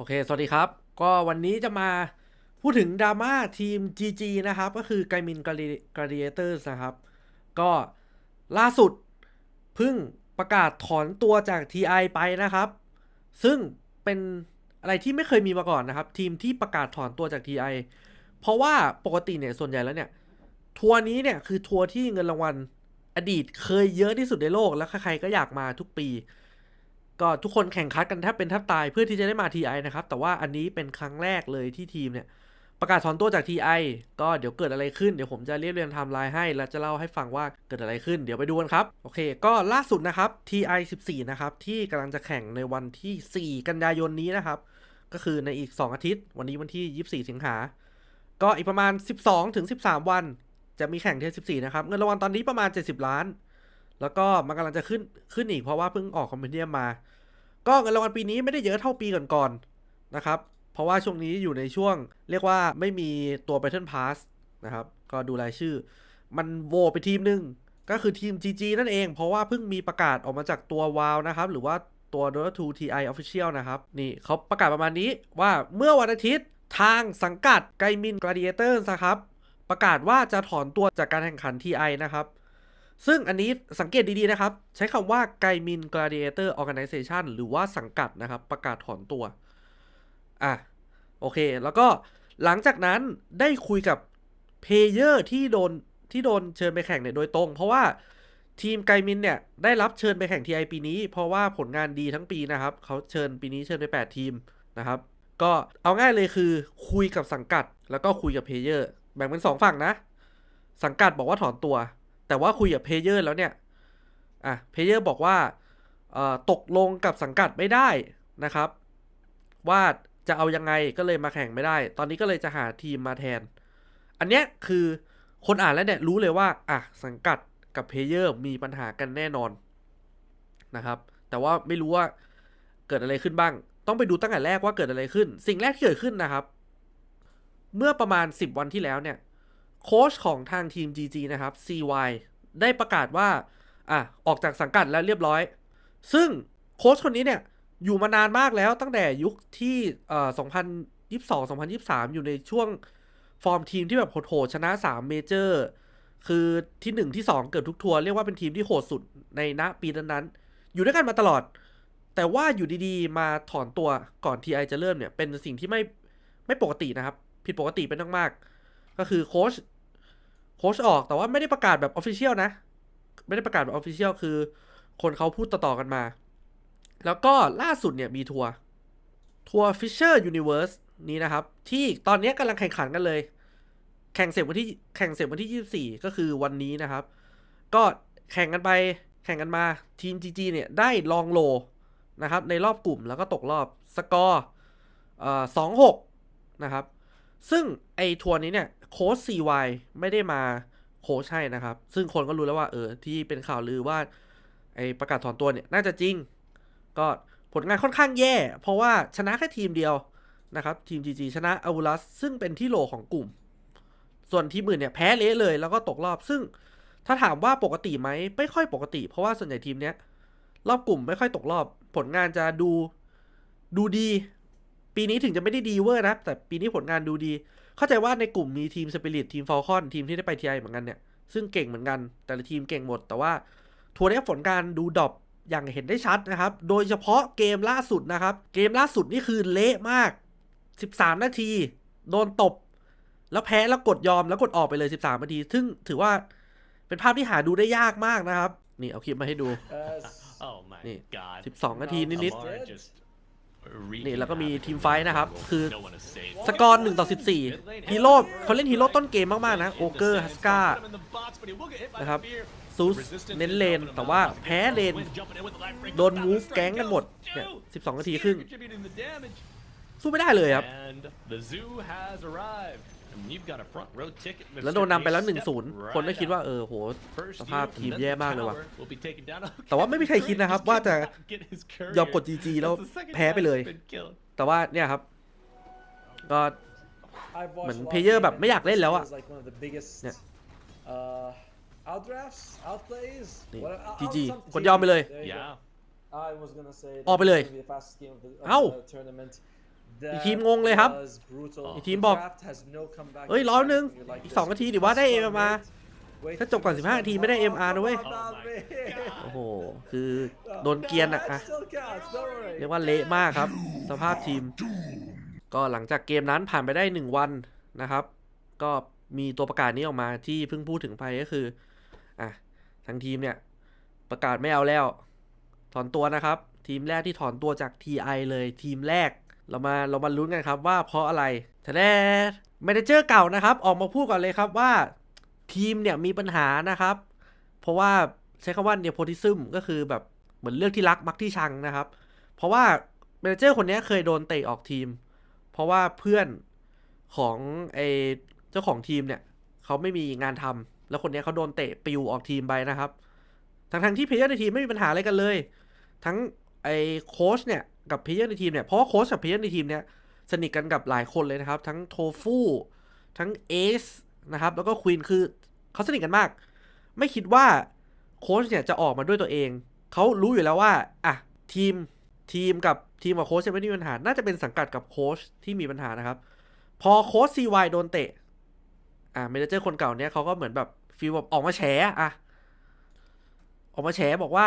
โอเค สวัสดีครับ ก็วันนี้จะมาพูดถึงดราม่าทีม GG นะครับ ก็คือไกมินกราดิเอเตอร์นะครับ ก็ล่าสุดเพิ่งประกาศถอนตัวจาก TI ไปนะครับ ซึ่งเป็นอะไรที่ไม่เคยมีมาก่อนนะครับ ทีมที่ประกาศถอนตัวจาก TI เพราะว่าปกติเนี่ยส่วนใหญ่แล้วเนี่ย ทัวร์นี้เนี่ยคือทัวร์ที่เงินรางวัลอดีตเคยเยอะที่สุดในโลก แล้วใครๆก็อยากมาทุกปี ก็ทุกคนแข่งขันกันแทบเป็นแทบตายเพื่อที่จะได้มา TI นะครับ แต่ว่าอันนี้เป็นครั้งแรกเลยที่ทีมเนี่ย ประกาศถอนตัวจาก TI ก็เดี๋ยวเกิดอะไรขึ้น เดี๋ยวผมจะเรียบเรียงไทม์ไลน์ให้ แล้วจะเล่าให้ฟังว่าเกิดอะไรขึ้น เดี๋ยวไปดูกันครับ โอเค ก็ล่าสุดนะครับ TI 14 นะครับ ที่กำลังจะแข่งในวันที่ 4 กันยายนนี้นะครับ ก็คือในอีก 2 อาทิตย์ วันนี้วันที่ 24 สิงหา ก็อีกประมาณ 12ถึง13 วัน จะมีแข่งที่14 นะครับ เงินรางวัลตอนนี้ประมาณ 70 ล้าน แล้วก็มันกำลังจะขึ้นขึ้นอีกเพราะว่าเพิ่งออกคอมเพนเดียมมา ก็เงินรางวัลปีนี้ไม่ได้เยอะเท่าปีก่อนๆนะครับ เพราะว่าช่วงนี้อยู่ในช่วง เรียกว่าไม่มีตัว Battle Pass นะครับ ก็ดูรายชื่อ มันโวไปทีมหนึ่งก็คือทีม GG นั่นเอง เพราะว่าเพิ่งมีประกาศออกมาจากตัว WoW นะครับ หรือว่าตัว Dota 2 TI Official นะครับ นี่เขาประกาศประมาณนี้ว่าเมื่อวันอาทิตย์ทางสังกัดไกมิน Gladiators นะครับ ประกาศว่าจะถอนตัวจากการแข่งขัน TI นะครับ ซึ่งอันนี้สังเกตดีๆนะครับ ใช้คำว่าไกมิน Gladiator Organization หรือว่าสังกัดนะครับ ประกาศถอนตัว อะ โอเค แล้วก็หลังจากนั้นได้คุยกับเพเยอร์ที่โดนที่โดนเชิญไปแข่งเนี่ยโดยตรง เพราะว่าทีมไกมินเนี่ย ได้รับเชิญไปแข่ง TI ปีนี้ เพราะว่าผลงานดีทั้งปีนะครับ เขาเชิญปีนี้เชิญไป 8 ทีมนะครับ ก็เอาง่ายเลยคือคุยกับสังกัด แล้วก็คุยกับเพเยอร์แบ่งเป็นสองฝั่งนะ สังกัดบอกว่าถอนตัว แต่ว่าคุยกับเพเยอร์แล้วเนี่ย อะเพเยอร์บอกว่าตกลงกับสังกัดไม่ได้นะครับ ว่าจะเอายังไงก็เลยมาแข่งไม่ได้ ตอนนี้ก็เลยจะหาทีมมาแทน อันเนี้ยคือคนอ่านแล้วเนี่ยรู้เลยว่า อะ สังกัดกับเพเยอร์มีปัญหากันแน่นอนนะครับ แต่ว่าไม่รู้ว่าเกิดอะไรขึ้นบ้าง ต้องไปดูตั้งแต่แรกว่าเกิดอะไรขึ้น สิ่งแรกที่เกิดขึ้นนะครับ เมื่อประมาณ 10 วันที่แล้วเนี่ย โค้ชของทางทีม GG นะครับ CY ได้ประกาศว่าอะออกจากสังกัดแล้วเรียบร้อย ซึ่งโค้ชคนนี้เนี่ย อยู่มานานมากแล้วตั้งแต่ยุคที่เอ่อ2022 2023 อยู่ในช่วงฟอร์มทีมที่แบบโหดๆชนะ 3 เมเจอร์ คือที่ 1 ที่ 2 เกือบทุกทัวร์เรียกว่าเป็นทีมที่โหดสุดในณปีนั้นๆ อยู่ด้วยกันมาตลอด แต่ว่าอยู่ดีๆ มาถอนตัวก่อน TI จะเริ่มเนี่ย เป็นสิ่งที่ไม่ไม่ปกตินะครับ ผิดปกติเป็นมากๆ ก็คือโค้ชโค้ชออกแต่ว่าไม่ได้ประกาศแบบออฟฟิเชียลนะ ไม่ได้ประกาศแบบออฟฟิเชียลคือ คนเขาพูดต่อ ๆ กันมา แล้วก็ล่าสุดเนี่ยมีทัวร์ทัวร์ Fisher Universe นี้นะครับ ที่ตอนนี้กำลังแข่งขันกันเลย แข่งเสร็จวันที่แข่งเสร็จวันที่ 24 ก็คือวันนี้นะครับ ก็แข่งกันไปแข่งกันมาทีม GG เนี่ยได้ลองโลนะครับในรอบกลุ่มแล้วก็ตกรอบสกอร์สองหกนะครับ ซึ่งไอทัวร์นี้เนี่ย โค้ช CY ไม่ได้มาโค้ชให้นะครับ ซึ่งคนก็รู้แล้วว่าเออที่เป็นข่าวลือว่าไอประกาศถอนตัวเนี่ยน่าจะจริง ก็ผลงานค่อนข้างแย่ เพราะว่าชนะแค่ทีมเดียวนะครับ ทีม GG ชนะอาวูลัส ซึ่งเป็นที่โหลของกลุ่ม ส่วนทีมอื่นเนี่ยแพ้เละเลยแล้วก็ตกรอบ ซึ่งถ้าถามว่าปกติไหมไม่ค่อยปกติ เพราะว่าส่วนใหญ่ทีมเนี้ยรอบกลุ่มไม่ค่อยตกรอบ ผลงานจะดูดูดี ปีนี้ถึงจะไม่ได้ดีเวอร์นะแต่ปีนี้ผลงานดูดี เข้าใจว่าในกลุ่มมีทีมสปิริตทีมฟอลคอนทีมที่ได้ไปทีไอเหมือนกันเนี่ย ซึ่งเก่งเหมือนกัน แต่ละทีมเก่งหมด แต่ว่าทัวร์นี้ผลการดูดรอปอย่างเห็นได้ชัดนะครับ โดยเฉพาะเกมล่าสุดนะครับ เกมล่าสุดนี่คือเละมาก 13 นาที โดนตบ แล้วแพ้แล้วกดยอมแล้วกดออกไปเลย 13 นาที ซึ่งถือว่าเป็นภาพที่หาดูได้ยากมากนะครับ นี่เอาคลิปมาให้ดู As Oh my Nih, god. 12 นาทีนิด Lamar just ๆ wreaking นี่แล้วก็มี havoc ทีมไฟท์นะครับ คือ No one is safe. สกอร์1ต่อ14ฮีโร่เขาเล่นฮีโร่ต้นเกมมาก ๆ นะ โอเกอร์ฮัสกานะครับซูสเน้นเลน แต่ว่าแพ้เลน โดน move แก๊งกันหมด เนี่ย12นาทีครึ่ง สู้ไม่ได้เลยครับ And the zoo has arrived. And you've got a front row ticket, Mr. แล้วโดนนำไปแล้ว Step 1-0คนไม่ right คิดว่า up. เออโห First สภาพ year ทีม from แย่ Memphis มากเลยว่ะ Power will be taken down. แต่ว่าไม่มีใครคิดนะครับว่าจะ Get his courier. ยอมกด GG แล้ว That's the second แพ้ไปเลย time he's been killed. แต่ว่าเนี่ยครับ ก็ I've watched เหมือน a lot เพลเยอร์ of แบบไม่อยากเล่นแล้วอะ This is like one of the biggest Yeah. uh, outdrafts, outplays. นี่ What- out- GG some- กดยอมไปเลย There you go. Yeah. I was gonna say ออกไปเลย this is gonna be the fastest game of the, of เอ้า the tournament, That ทีมงงเลยครับ was brutal. อีกทีมบอก Draft has no comeback เอ้ยร้อยหนึ่ง when you like อีก this. สองนาทีดิว่าได้ Just MR wait ถ้าจบก่อน for 15 นาทีไม่ได้ this one. MR นะเว้ย Come on, Oh my man. โอ้โห คือโดนเกรียนอะ No, that อะ still counts, don't worry. เรียกว่าเละมากครับ สภาพทีม ก็หลังจากเกมนั้นผ่านไปได้หนึ่งวันนะครับ ก็มีตัวประกาศนี้ออกมาที่เพิ่งพูดถึงไปก็คือ อะทั้งทีมเนี่ย ประกาศไม่เอาแล้ว ถอนตัวนะครับ ทีมแรกที่ถอนตัวจาก TI เลยทีมแรก เรามาเรามาลุ้นกันครับว่าเพราะอะไรทะเลเมเนเจอร์เก่านะครับ ออกมาพูดก่อนเลยครับว่าทีมเนี่ยมีปัญหานะครับ เพราะว่าใช้คำว่า nepotism ก็คือแบบเหมือนเลือกที่รักมักที่ชังนะครับ เพราะว่าเมเนเจอร์คนนี้เคยโดนเตะออกทีม เพราะว่าเพื่อนของไอเจ้าของทีมเนี่ยเขาไม่มีงานทำแล้วคนนี้เขาโดนเตะปิวออกทีมไปนะครับ ทั้งทั้งที่เพลเยอร์ในทีมไม่มีปัญหาอะไรกันเลย ทั้งไอโค้ชเนี่ย กับเพลเยอร์ในทีมเนี่ยเพราะว่าโค้ชกับเพลเยอร์ในทีมเนี่ยสนิทกันกับหลายคนเลยนะครับ ทั้งโทฟูทั้งเอสนะครับแล้วก็ควีนคือเขาสนิทกันมาก ไม่คิดว่าโค้ชเนี่ยจะออกมาด้วยตัวเอง เขารู้อยู่แล้วว่าอะทีมทีมกับทีมกับโค้ชไม่มีปัญหา น่าจะเป็นสังกัดกับโค้ชที่มีปัญหานะครับ พอโค้ชซีวโดนเตะ อะเมเนเจอร์คนเก่าเนี่ยเขาก็เหมือนแบบฟีลแบบออกมาแฉอะ ออกมาแฉบอกว่า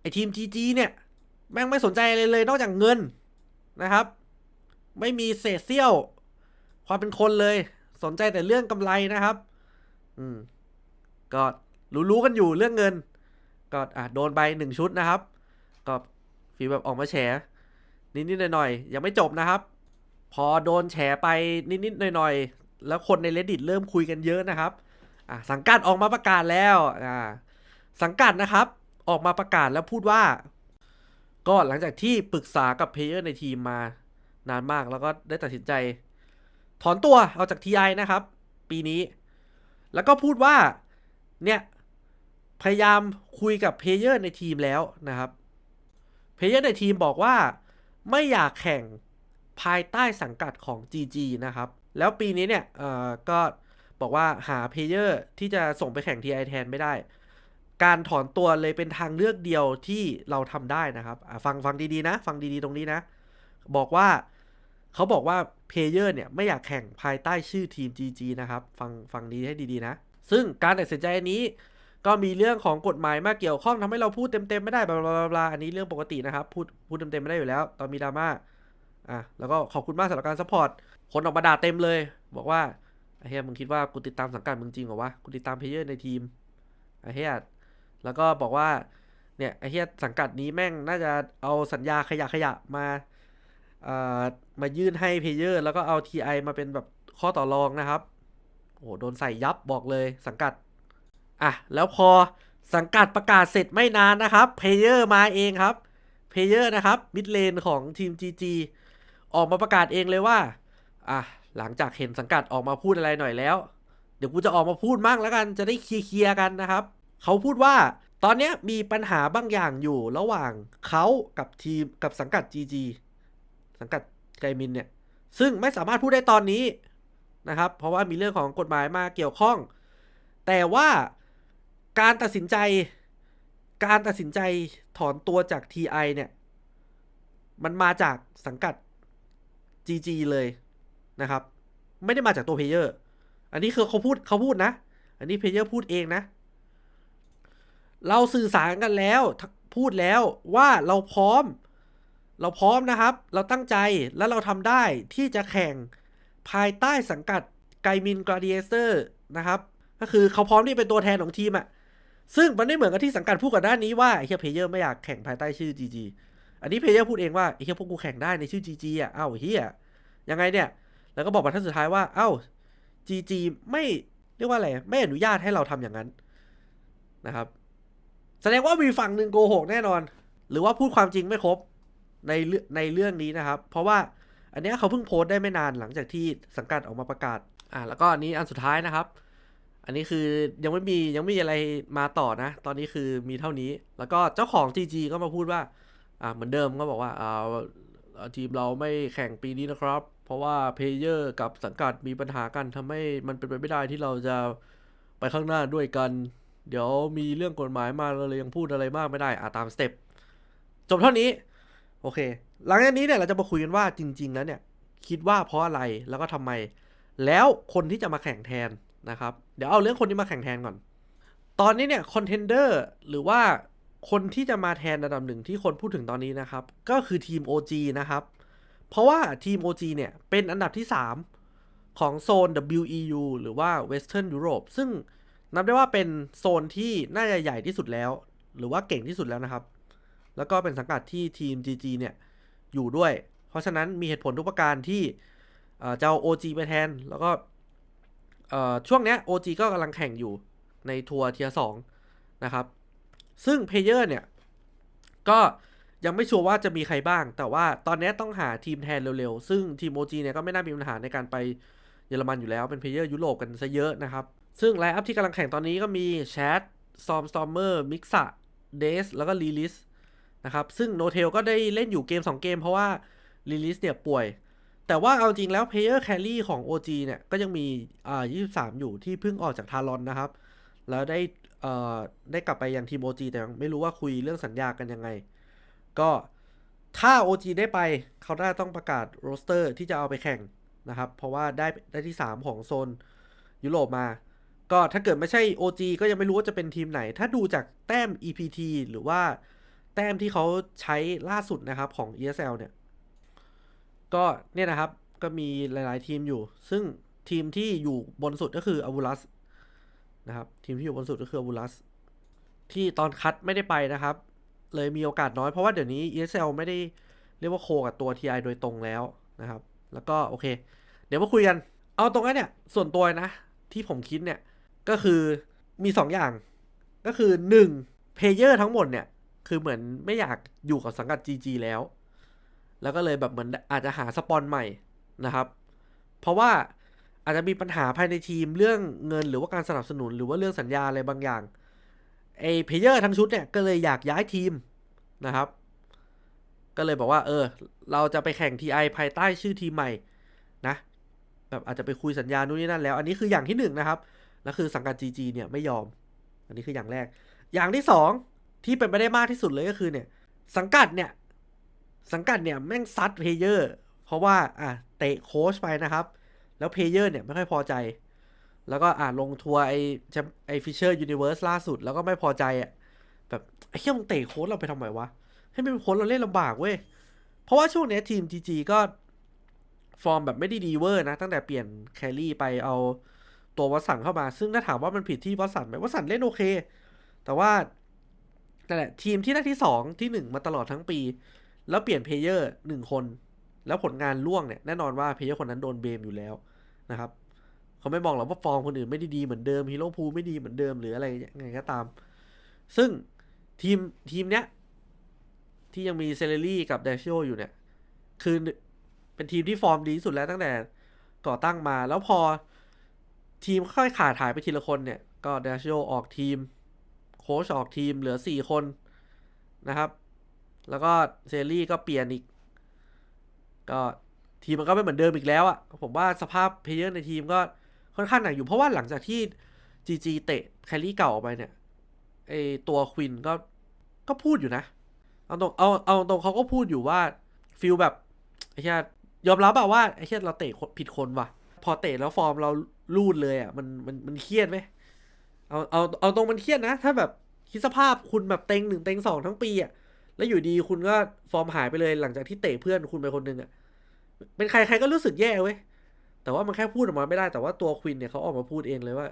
ไอทีม GG เนี่ย แม่งไม่สนใจอะไรเลย นอกจากเงินนะครับ ไม่มีเศษเสี้ยว ความเป็นคนเลย สนใจแต่เรื่องกำไรนะครับ อืม ก็รู้ๆกันอยู่เรื่องเงิน ก็อะโดนไปหนึ่งชุดนะครับ ก็ฟีลแบบออกมาแฉนิดๆหน่อยๆยังไม่จบนะครับ พอโดนแฉไปนิดๆหน่อยๆแล้วคนใน reddit เริ่มคุยกันเยอะนะครับอะสังกัดออกมาประกาศแล้วอ่าสังกัดนะครับ ออกมาประกาศแล้วพูดว่า ก็หลังจากที่ปรึกษากับเพลเยอร์ในทีมมานานมากแล้วก็ได้ตัดสินใจ ถอนตัวออกจาก TI นะครับ ปีนี้ แล้วก็พูดว่า เนี่ย พยายามคุยกับเพลเยอร์ในทีมแล้วนะครับเพลเยอร์ในทีมบอกว่าไม่อยากแข่งภายใต้สังกัดของ GG นะครับ แล้วปีนี้เนี่ย เอ่อ ก็บอกว่าหาเพลเยอร์ที่จะส่งไปแข่ง TI แทนไม่ได้ การถอนตัวเลยเป็นทางเลือกเดียวที่เราทำได้นะครับฟังฟังดีๆนะ ฟังดีๆตรงนี้นะ บอกว่าเขาบอกว่าเพเยอร์เนี่ยไม่อยากแข่งภายใต้ชื่อทีม GG นะครับฟังฟังดีให้ดีๆนะ ซึ่งการตัดสินใจนี้ก็มีเรื่องของกฎหมายมาเกี่ยวข้องทำให้เราพูดเต็มๆไม่ได้บลาบลาอันนี้เรื่องปกตินะครับ พูดพูดเต็มๆไม่ได้อยู่แล้ว ตอนมีดราม่าอะแล้วก็ขอบคุณมากสำหรับการซัพพอร์ตคนออกมาด่าเต็มเลย บอกว่าไอ้เฮียมึงคิดว่ากูติดตามสังกัดมึงจริงเหรอวะกูติดตามเพเยอร์ในทีมไอ้เฮีย แล้วก็บอกว่า เนี่ยไอ้เฮียสังกัดนี้แม่งน่าจะเอาสัญญาขยะขยะมาเอ่อมายื่นให้เพเยอร์ แล้วก็เอา TI มาเป็นแบบข้อต่อรองนะครับ โอ้โหโดนใส่ยับบอกเลยสังกัด อะ แล้วพอสังกัดประกาศเสร็จไม่นานนะครับเพเยอร์มาเองครับเพเยอร์นะครับมิดเลนของทีม GG ออกมาประกาศเองเลยว่า อะ หลังจากเห็นสังกัดออกมาพูดอะไรหน่อยแล้ว เดี๋ยวกูจะออกมาพูดมั่งแล้วกัน จะได้เคลียร์กันนะครับ เขาพูดว่าตอนนี้มีปัญหาบางอย่างอยู่ระหว่างเขากับทีมกับสังกัด GG สังกัดไกมินเนี่ย ซึ่งไม่สามารถพูดได้ตอนนี้นะครับ เพราะว่ามีเรื่องของกฎหมายมาเกี่ยวข้อง แต่ว่าการตัดสินใจ การตัดสินใจถอนตัวจาก TI เนี่ย มันมาจากสังกัด GG เลยนะครับ ไม่ได้มาจากตัวเพลเยอร์ อันนี้คือเขาพูดเขาพูดนะ อันนี้เพลเยอร์พูดเองนะ เราสื่อสารกันแล้วพูดแล้วว่าเราพร้อม เราพร้อมนะครับ เราตั้งใจและเราทำได้ที่จะแข่งภายใต้สังกัดไกมินกราดิเอเตอร์นะครับ ก็คือเขาพร้อมที่เป็นตัวแทนของทีมอะซึ่งมันไม่เหมือนกับที่สังกัดพูดก่อนหน้านนี้ว่าไอ้เฮียเพเยอร์ไม่อยากแข่งภายใต้ชื่อ GG อันนี้เพเยอร์พูดเองว่าไอ้เฮียพวกกูแข่งได้ในชื่อ GG อะเอ้าเฮียยังไงเนี่ย แล้วก็บอกบรรทัดสุดท้ายว่า เอ้า GG ไม่เรียกว่าอะไร ไม่อนุญาตให้เราทำอย่างนั้นนะครับ แสดงว่ามีฝั่งหนึ่งโกหกแน่นอน หรือว่าพูดความจริงไม่ครบในในเรื่องนี้นะครับ เพราะว่าอันนี้เขาเพิ่งโพสต์ได้ไม่นานหลังจากที่สังกัดออกมาประกาศ อ่าแล้วก็อันนี้อันสุดท้ายนะครับ อันนี้คือยังไม่มียังไม่มีอะไรมาต่อนะ ตอนนี้คือมีเท่านี้ แล้วก็เจ้าของ GG ก็มาพูดว่า อ่าเหมือนเดิมก็บอกว่าอ่าทีมเราไม่แข่งปีนี้นะครับ เพราะว่าเพลเยอร์กับสังกัดมีปัญหากันทำให้มันเป็นไปไม่ได้ที่เราจะไปข้างหน้าด้วยกัน เดี๋ยวมีเรื่องกฎหมายมาเราเลยยังพูดอะไรมากไม่ได้อ่าตามสเต็ปจบเท่านี้ โอเค หลังจากนี้เนี่ยเราจะมาคุยกันว่าจริง ๆ แล้วเนี่ยคิดว่าเพราะอะไรแล้วก็ทำไม แล้วคนที่จะมาแข่งแทนนะครับเดี๋ยวเอาเรื่องคนที่มาแข่งแทนก่อน ตอนนี้เนี่ยคอนเทนเดอร์หรือว่าคนที่จะมาแทนระดับหนึ่งที่คนพูดถึงตอนนี้นะครับ ก็คือทีม OG นะครับ เพราะว่าทีม OG เนี่ยเป็นอันดับที่ 3 ของโซน WEU หรือว่า Western Europe ซึ่ง นับได้ว่าเป็นโซนที่น่าจะใหญ่ที่สุดแล้ว หรือว่าเก่งที่สุดแล้วนะครับ แล้วก็เป็นสังกัดที่ทีม GG เนี่ยอยู่ด้วย เพราะฉะนั้นมีเหตุผลทุกประการที่เจะเอา OG ไปแทน แล้วก็ช่วงเนี้ย OG ก็กำลังแข่งอยู่ในทัวร์เทียสองนะครับ ซึ่งเพลเยอร์เนี่ย ก็ยังไม่ชัวร์ว่าจะมีใครบ้าง แต่ว่าตอนนี้ต้องหาทีมแทนเร็วๆ ซึ่งทีม OG เนี่ยก็ไม่น่ามีปัญหาในการไปเยอรมันอยู่แล้ว เป็นเพลเยอร์ยุโรปกันซะเยอะนะครับ ซึ่งไลน์อัพที่กำลังแข่งตอนนี้ก็มีแชทซอมสตอมเมอร์มิกซ a เดสแล้วก็ลีลิสนะครับ ซึ่งโนเทลก็ได้เล่นอยู่เกม 2 เกมเพราะว่าลีลิสเนี่ยป่วย แต่ว่าเอาจริงแล้วเพลเยอร์แคลรี่ของ OG เนี่ยก็ยังมีอ่า23 อยู่ที่เพิ่งออกจากทารอนนะครับ แล้วได้เอ่อได้กลับไปยังทีม OG แต่ไม่รู้ว่าคุยเรื่องสัญญากันยังไง ก็ถ้า OG ได้ไปเขาได้ต้องประกาศโรสเตอร์ที่จะเอาไปแข่งนะครับ เพราะว่าได้ได้ที่ 3 ของโซนยุโรปมา ก็ถ้าเกิดไม่ใช่ OG ก็ยังไม่รู้ว่าจะเป็นทีมไหน ถ้าดูจากแต้ม EPT หรือว่าแต้มที่เขาใช้ล่าสุดนะครับของ ESL เนี่ย ก็เนี่ยนะครับก็มีหลาย ๆ ทีมอยู่ ซึ่งทีมที่อยู่บนสุดก็คืออ v ูลัสนะครับ ทีมที่อยู่บนสุดก็คืออ v ูลัสที่ตอนคัดไม่ได้ไปนะครับ เลยมีโอกาสน้อยเพราะว่าเดี๋ยวนี้ ESL ไม่ได้เรียกว่าโคกับตัว TI โดยตรงแล้วนะครับ แล้วก็โอเค เดี๋ยวมาคุยกัน เอาตรงนั้นเนี่ย ส่วนตัวนะที่ผมคิดเนี่ย ก็คือมี2ออย่าง ก็คือ1เพเยอร์ทั้งหมดเนี่ย คือเหมือนไม่อยากอยู่กับสังกัด GG แล้ว แล้วก็เลยแบบเหมือนอาจจะหาสปอนใหม่นะครับ เพราะว่าอาจจะมีปัญหาภายในทีมเรื่องเงินหรือว่าการสนับสนุนหรือว่าเรื่องสัญญาอะไรบางอย่างไอเพเยอร์ทั้งชุดเนี่ยก็เลยอยากย้ายทีมนะครับ ก็เลยบอกว่า เออ เราจะไปแข่ง TI ภายใต้ชื่อทีมใหม่นะ แบบอาจจะไปคุยสัญญานู่นนี่นั่นแล้ว อันนี้คืออย่างที่หนึ่งนะครับ แล้วคือสังกัด GG เนี่ยไม่ยอม อันนี้คืออย่างแรก อย่างที่สองที่เป็นไปได้มากที่สุดเลยก็คือเนี่ย สังกัดเนี่ย สังกัดเนี่ยแม่งซัดเพลเยอร์ เพราะว่าอะเตะโค้ชไปนะครับ แล้วเพลเยอร์เนี่ยไม่ค่อยพอใจ แล้วก็อะลงทัวร์ไอแชมไอฟิชเชอร์ยูนิเวิร์สล่าสุดแล้วก็ไม่พอใจอะแบบไอ้เหี้ยมึงเตะโค้ชเราไปทำไมวะ ให้เป็นโค้ชเราเล่นลำบากเว้ย เพราะว่าช่วงเนี้ยทีม GG ก็ฟอร์มแบบไม่ได้ดีเวอร์นะ ตั้งแต่เปลี่ยนแคลรี่ไปเอา ตัววัสันเข้ามา ซึ่งถ้าถามว่ามันผิดที่วัสันไหมวัสันเล่นโอเค แต่ว่านั่นแหละทีมที่ได้ที่สองที่หนึ่งมาตลอดทั้งปี แล้วเปลี่ยนเพลเยอร์หนึ่งคน แล้วผลงานล่วงเนี่ยแน่นอนว่าเพลเยอร์คนนั้นโดนเบมอยู่แล้วนะครับเขาไม่มองหรอกว่าฟอร์มคนอื่นไม่ได้ดีเหมือนเดิมฮีโร่พูไม่ดีเหมือนเดิมหรืออะไรยังไงก็ตาม ซึ่งทีมทีมเนี้ยที่ยังมีเซเลรี่กับเดชิโออยู่เนี่ย คือเป็นทีมที่ฟอร์มดีที่สุดแล้วตั้งแต่ก่อตั้งมา แล้วพอ ทีมค่อยขาดหายไปทีละคนเนี่ย ก็เดชิโอออกทีม โค้ชออกทีมเหลือสี่คนนะครับ แล้วก็เซรี่ก็เปลี่ยนอีก ก็ทีมมันก็ไม่เหมือนเดิมอีกแล้วอะผมว่าสภาพเพลเยอร์ในทีมก็ค่อนข้างหนักอยู่เพราะว่าหลังจากที่ GG เตะแคลรี่เก่าออกไปเนี่ยไอตัวควินก็ก็พูดอยู่นะ เอาตรงเอาเอาตรงเขาก็พูดอยู่ว่าฟิลแบบไอ้เหี้ยยอมรับอะว่าไอ้เหี้ยเราเตะผิดคนว่ะ พอเตะแล้วฟอร์มเราลูดเลยอะมันมันมันเครียดไหมเอาเอาเอาตรงมันเครียดนะ ถ้าแบบคิดสภาพคุณแบบเต็งหนึ่งเต็งสองทั้งปีอะแล้วอยู่ดีคุณก็ฟอร์มหายไปเลยหลังจากที่เตะเพื่อนคุณไปคนหนึ่งอะเป็นใครใครก็รู้สึกแย่เว้ยแต่ว่ามันแค่พูดออกมาไม่ได้แต่ว่าตัวควินเนี่ยเขาออกมาพูดเองเลยว่า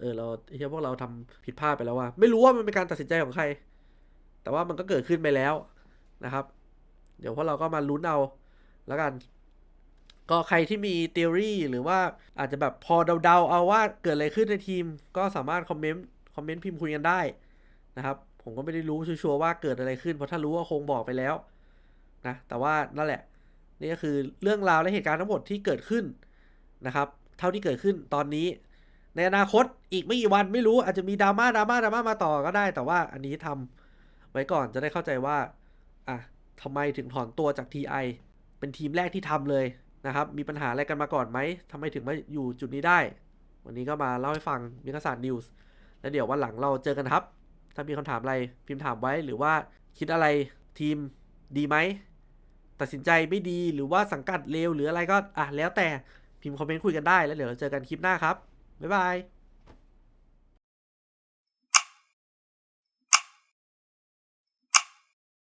เออเราเหี้ยพวกเราทำผิดพลาดไปแล้วว่า ไม่รู้ว่ามันเป็นการตัดสินใจของใคร แต่ว่ามันก็เกิดขึ้นไปแล้วนะครับ เดี๋ยวพวกเราก็มาลุ้นเอาแล้วกัน ก็ใครที่มี t ท e o รีหรือว่าอาจจะแบบพอเดาๆ เอาว่าเกิดอะไรขึ้นในทีม ก็สามารถคอมเมนต์คอมเมนต์พิมพ์คุยกันได้นะครับ ผมก็ไม่ได้รู้ชัวร์ว่าเกิดอะไรขึ้น เพราะถ้ารู้ก็คงบอกไปแล้วนะแต่ว่านั่นแหละ นี่ก็คือเรื่องราวและเหตุการณ์ทั้งหมดที่เกิดขึ้นนะครับ เท่าที่เกิดขึ้นตอนนี้ ในอนาคตอีกไม่กี่วันไม่รู้อาจจะมีดราม่าดราม่าดราม่ามาต่อก็ได้ แต่ว่าอันนี้ทำไว้ก่อนจะได้เข้าใจว่าอะทำไมถึงถอนตัวจาก TI เป็นทีมแรกที่ทำเลย นะครับ มีปัญหาอะไรกันมาก่อนไหมทำไมถึงมาอยู่จุดนี้ได้ วันนี้ก็มาเล่าให้ฟังมิคสารนิวส์แล้วเดี๋ยววันหลังเราเจอกันครับ ถ้ามีคำถามอะไรพิมพ์ถามไว้หรือว่าคิดอะไรทีมดีไหมตัดสินใจไม่ดีหรือว่าสังกัดเลวหรืออะไรก็อะแล้วแต่พิมพ์คอมเมนต์คุยกันได้แล้วเดี๋ยวเราเจอกันคลิปหน้าครับบ๊ายบาย